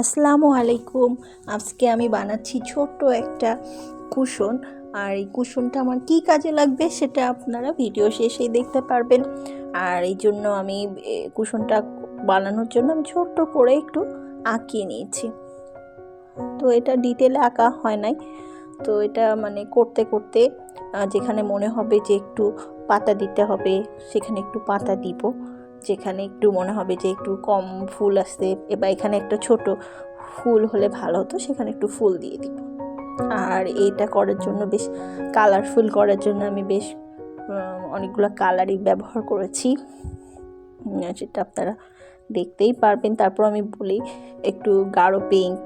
আসসালামু আলাইকুম। আজকে আমি বানাচ্ছি ছোট্ট একটা কুশন। আর এই কুশনটা আমার কী কাজে লাগবে সেটা আপনারা ভিডিও শেষেই দেখতে পারবেন। আর এই জন্য আমি কুশনটা বানানোর জন্য আমি ছোট্ট করে একটু আঁকিয়ে নিয়েছি। তো এটা ডিটেলে আঁকা হয় নাই। তো এটা মানে করতে করতে যেখানে মনে হবে যে একটু পাতা দিতে হবে, সেখানে একটু পাতা দিব। যেখানে একটু মনে হবে যে একটু কম ফুল আসতে এবার এখানে একটা ছোট ফুল হলে ভালো হতো, সেখানে একটু ফুল দিয়ে দিব। আর এইটা করার জন্য বেশ কালারফুল করার জন্য আমি বেশ অনেকগুলো কালারই ব্যবহার করেছি। যেটা আপনারা দেখতেই পারবেন। তারপর আমি বলি একটু গাঢ় পিঙ্ক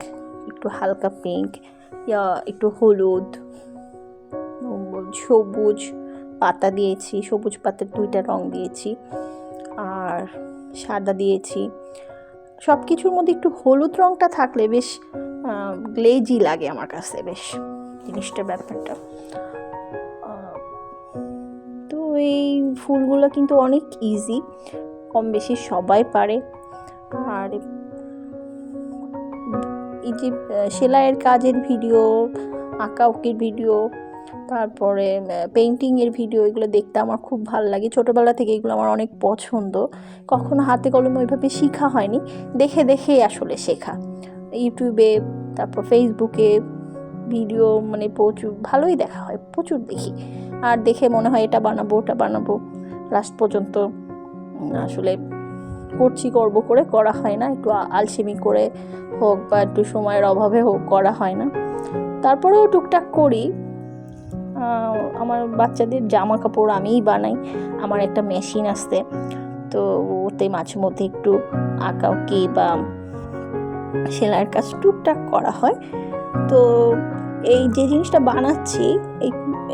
একটু হালকা পিঙ্ক ইয়া, একটু হলুদ সবুজ পাতা দিয়েছি, সবুজ পাতার দুইটা রং দিয়েছি। আর সাদা দিয়েছি। সব কিছুর মধ্যে একটু হলুদ রঙটা থাকলে বেশ গ্লেজি লাগে আমার কাছে বেশ জিনিসটা ব্যাপারটা। তো এই ফুলগুলো কিন্তু অনেক ইজি কম বেশি সবাই পারে। আর এই যে সেলাইয়ের কাজের ভিডিও আঁকাউকির ভিডিও তারপরে পেন্টিংয়ের ভিডিও এগুলো দেখতে আমার খুব ভালো লাগে। ছোটোবেলা থেকে এগুলো আমার অনেক পছন্দ। কখনো হাতে কলমে ওইভাবে শেখা হয়নি। দেখে দেখেই আসলে শেখা। ইউটিউবে তারপর ফেসবুকে ভিডিও মানে প্রচুর, ভালোই দেখা হয়, প্রচুর দেখি। আর দেখে মনে হয় এটা বানাবো, ওটা বানাবো। লাস্ট পর্যন্ত আসলে করছি, করব করে, করা হয় না। একটু আলসেমি করে হোক বা একটু সময়ের অভাবে হোক, করা হয় না। তারপরেও টুকটাক করি। আমার বাচ্চাদের জামা কাপড় আমিই বানাই। আমার একটা মেশিন আসতে তো ওতে মাঝে মধ্যে একটু আঁকাউকি বা সেলাইয়ের কাজ টুকটাক করা হয়। তো এই যে জিনিসটা বানাচ্ছি, এই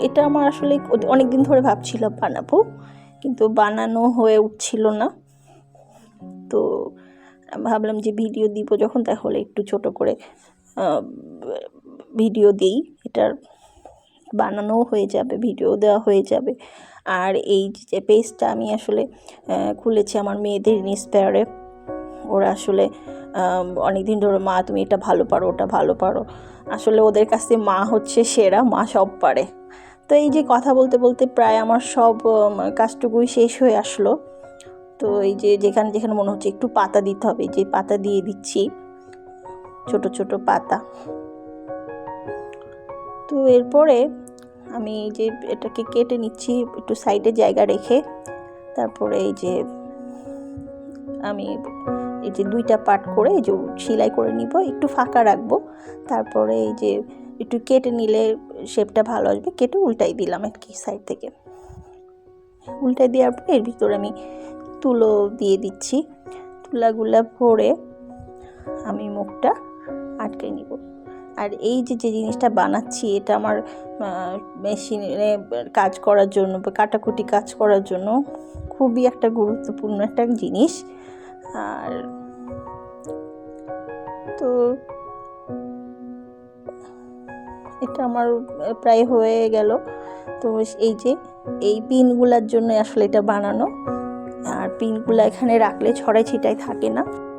এটা আমার আসলে অনেক দিন ধরে ভাবছিলাম বানাবো, কিন্তু বানানো হয়ে উঠছিল না। তো ভাবলাম যে ভিডিও দিব যখন, তাহলে একটু ছোট করে ভিডিও দিই। এটার বানানোও হয়ে যাবে, ভিডিও দেওয়া হয়ে যাবে। আর এই যে পেজটা আমি আসলে খুলেছি আমার মেয়েদের ইন্সপায়ারে ওরা আসলে অনেক দিন ধরে, মা, তুমি এটা ভালো পারো, ওটা ভালো পারো। আসলে ওদের কাছে মা হচ্ছে সেরা, মা সব পারে। তো এই যে কথা বলতে বলতে প্রায় আমার সব কাজটুকুই শেষ হয়ে আসলো। তো এই যে যেখানে যেখানে মনে হচ্ছে একটু পাতা দিতে হবে, যে পাতা দিয়ে দিচ্ছি। ছোট ছোট পাতা। তো এরপরে আমি এই যে এটাকে কেটে নিচ্ছি, একটু সাইডে জায়গা রেখে। তারপরে এই যে আমি এই যে দুইটা পার্ট করে এই যে সেলাই করে নিব, একটু ফাঁকা রাখব। তারপরে এই যে একটু কেটে নিলে শেপটা ভালো আসবে। কেটে উল্টাই দিলাম আর কি সাইড থেকে। উল্টাই দেওয়ার পর এর ভিতরে আমি তুলো দিয়ে দিচ্ছি। তুলাগুলা ভরে আমি মুখটা আটকে নিব। আর এই যে যে জিনিসটা বানাচ্ছি, এটা আমার মেশিনে কাজ করার জন্য বা কাটাকুটি কাজ করার জন্য খুবই একটা গুরুত্বপূর্ণ একটা জিনিস। আর তো এটা আমার প্রায় হয়ে গেল। তো এই যে, এই পিনগুলার জন্য আসলে এটা বানানো। আর পিনগুলো এখানে রাখলে ছড়াই ছিটাই থাকে না।